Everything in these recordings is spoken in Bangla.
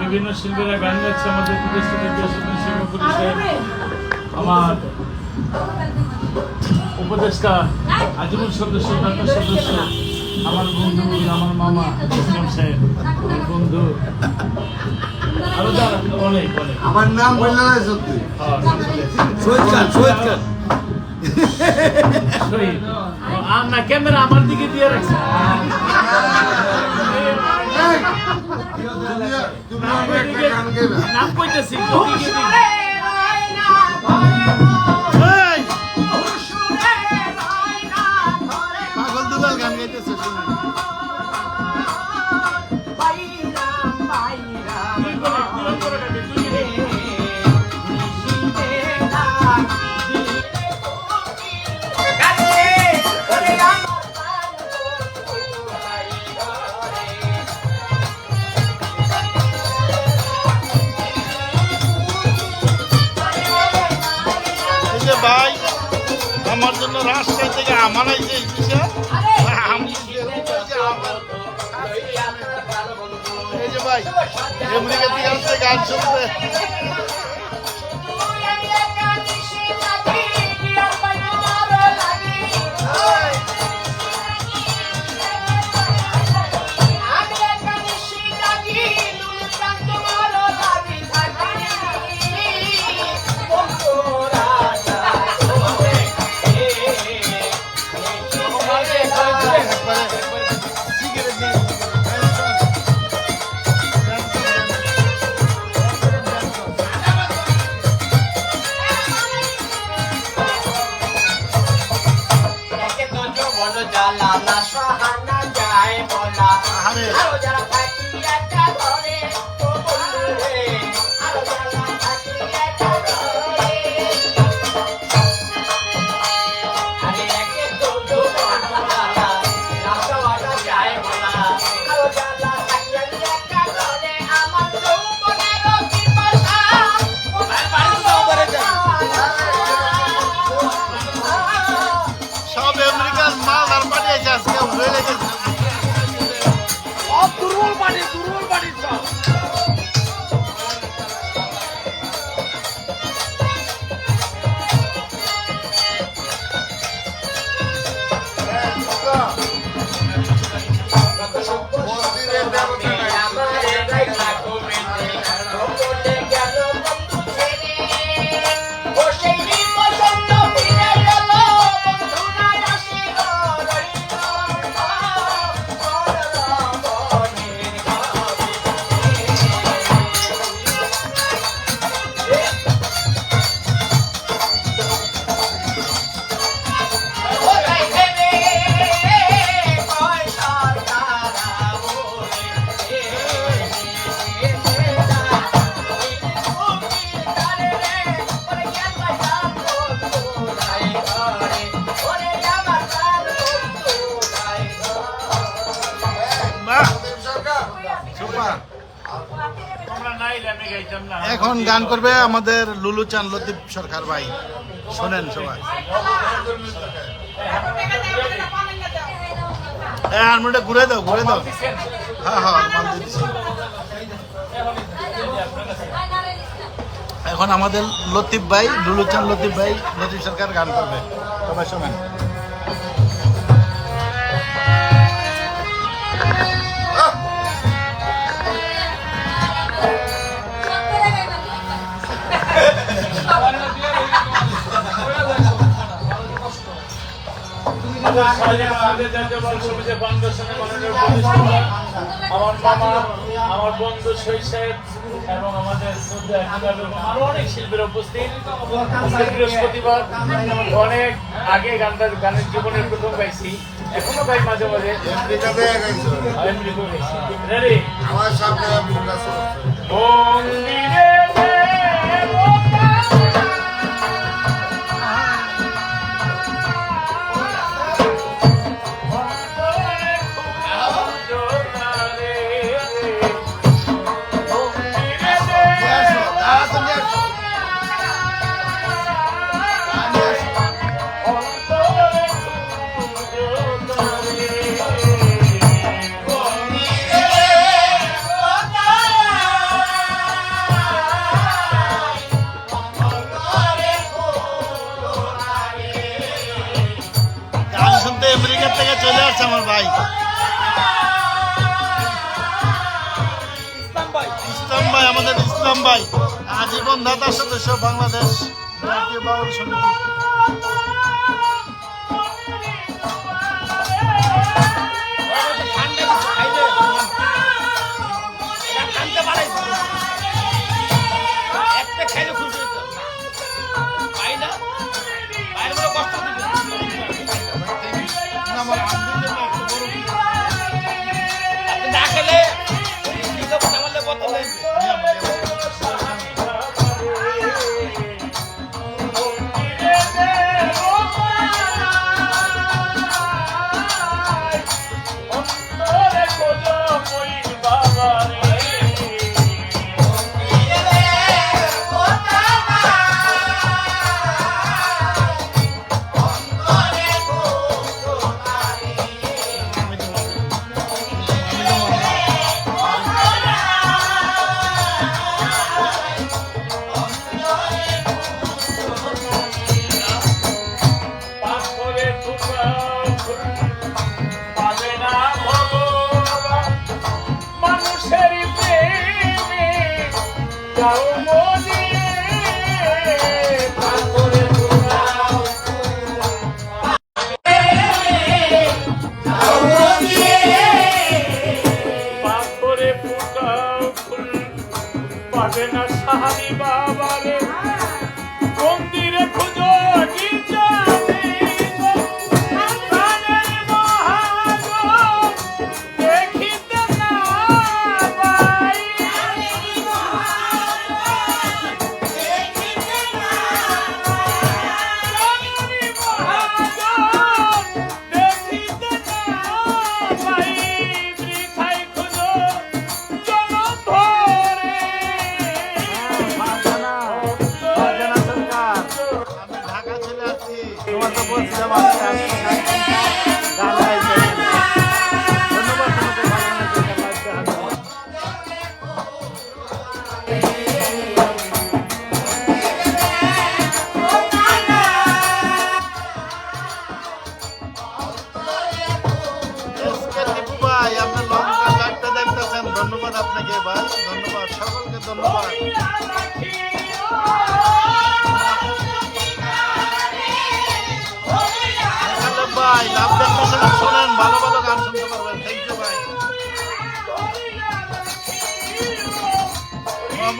বিভিন্ন শিল্পীরা গান গাচ্ছে আমাদের আমার উপদেষ্টা আজীবন সদস্য সদস্য। আমার বন্ধু আমার মামা ইসলাম সাহেব আমার বন্ধু। আরও অনেক অনেক। আমার নাম বললে না সত্যি? হ্যাঁ, খান শহীদ। খান না ক্যামেরা আমার দিকে দিয়ে রাখছে। নাম কইতেছি ভাই আমার জন্য রাজশাহী থেকে আমার এই এই যে ভাই আমেরিকা থেকে আসছে গান শুনতে এখন গান করবে আমাদের লুলু চান লতিফ সরকার ভাই। শোনেন সবাই। হারমোনিয়ামটা ঘুরে দাও ঘুরে দাও। হ্যাঁ হ্যাঁ। এখন আমাদের লতিফ ভাই, লুলু চান লতিফ ভাই, লতিফ সরকার গান করবে। সবাই শোনেন। আমার মামা আমার বন্ধু শৈশব এবং আমাদের আরও অনেক উপস্থিত বৃহস্পতিবার অনেক আগে গানটা গানের জীবনের প্রথম গাইছি এখনও গাই মাঝে মাঝে ভাই ইসলাম ভাই আমাদের ইসলাম ভাই আজীবন দাতা সদস্য বাংলাদেশ জাতীয় বাউল কত নেবে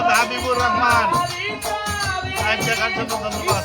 মোহাম্মদ হাবিবুর রহমান। জন্য ধন্যবাদ?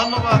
ধন্যবাদ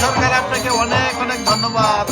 সরকার আপনাকে অনেক অনেক ধন্যবাদ।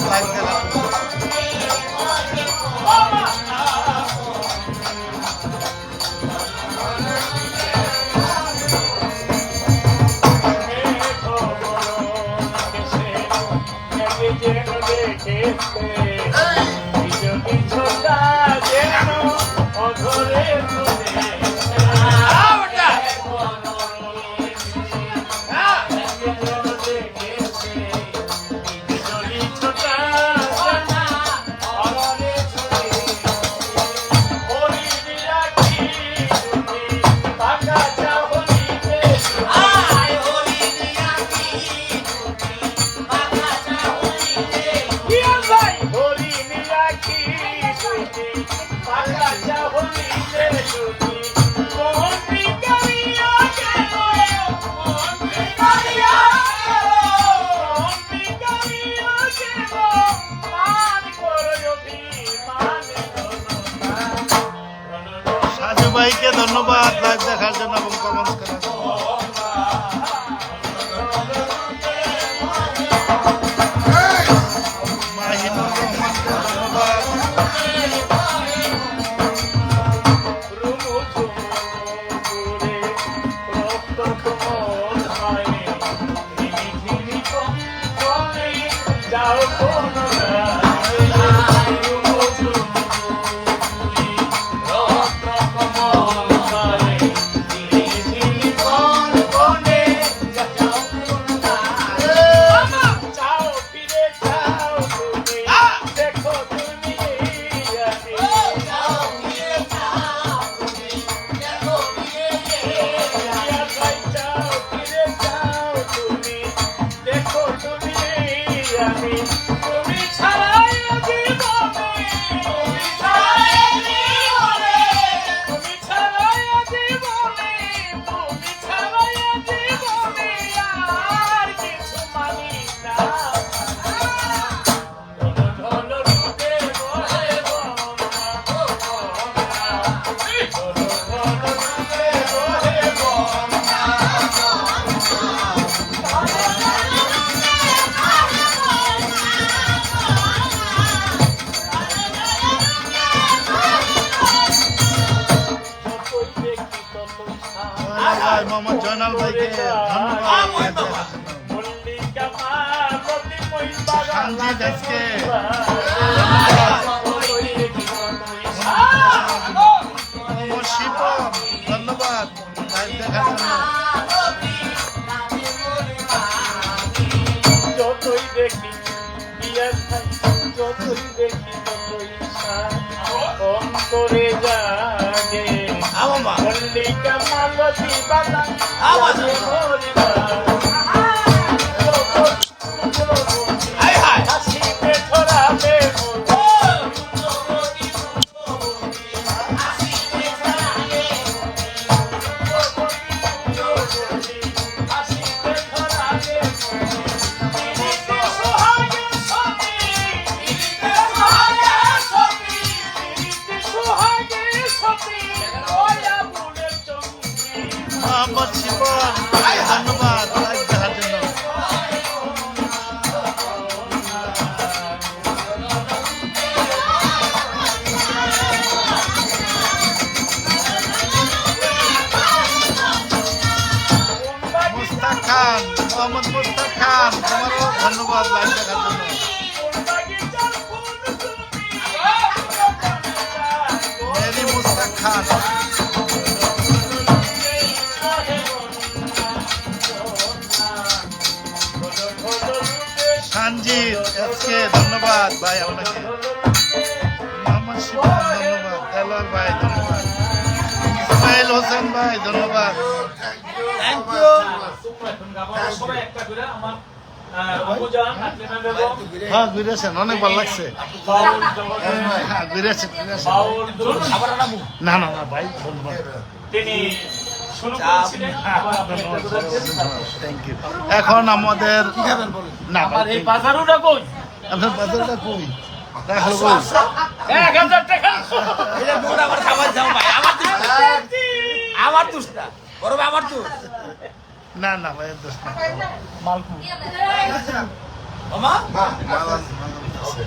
happy. জয়নাল ভাইকে ধন্যবাদ। মালতী বাগান লাগে মরিবার। মোহাম্মদ মুস্তাক খান তোমারও ধন্যবাদ লাইভ দেখার জন্য মেরি মুস্তাক খান সঞ্জিত এসকে ধন্যবাদ ভাই আপনাকে মোহাম্মদ শিবন ধন্যবাদ। দেলোয়ার ভাই, ধন্যবাদ। হোসেন ভাই ধন্যবাদ হ্যাঁ ঘুরেছেন অনেক ভালো লাগছে। হ্যাঁ ঘুরেছেন না না না ভাই এখন আমাদের না আমার এই বাজারুটা কই? আপনার বাজারটা কই? রাখল কই এক হাজার টাকা আমার খাবার যাও ভাই। আমার আমার দুষ বড় আমার দুষ না না ভাইয়ের দোষ না মামা মালান আছে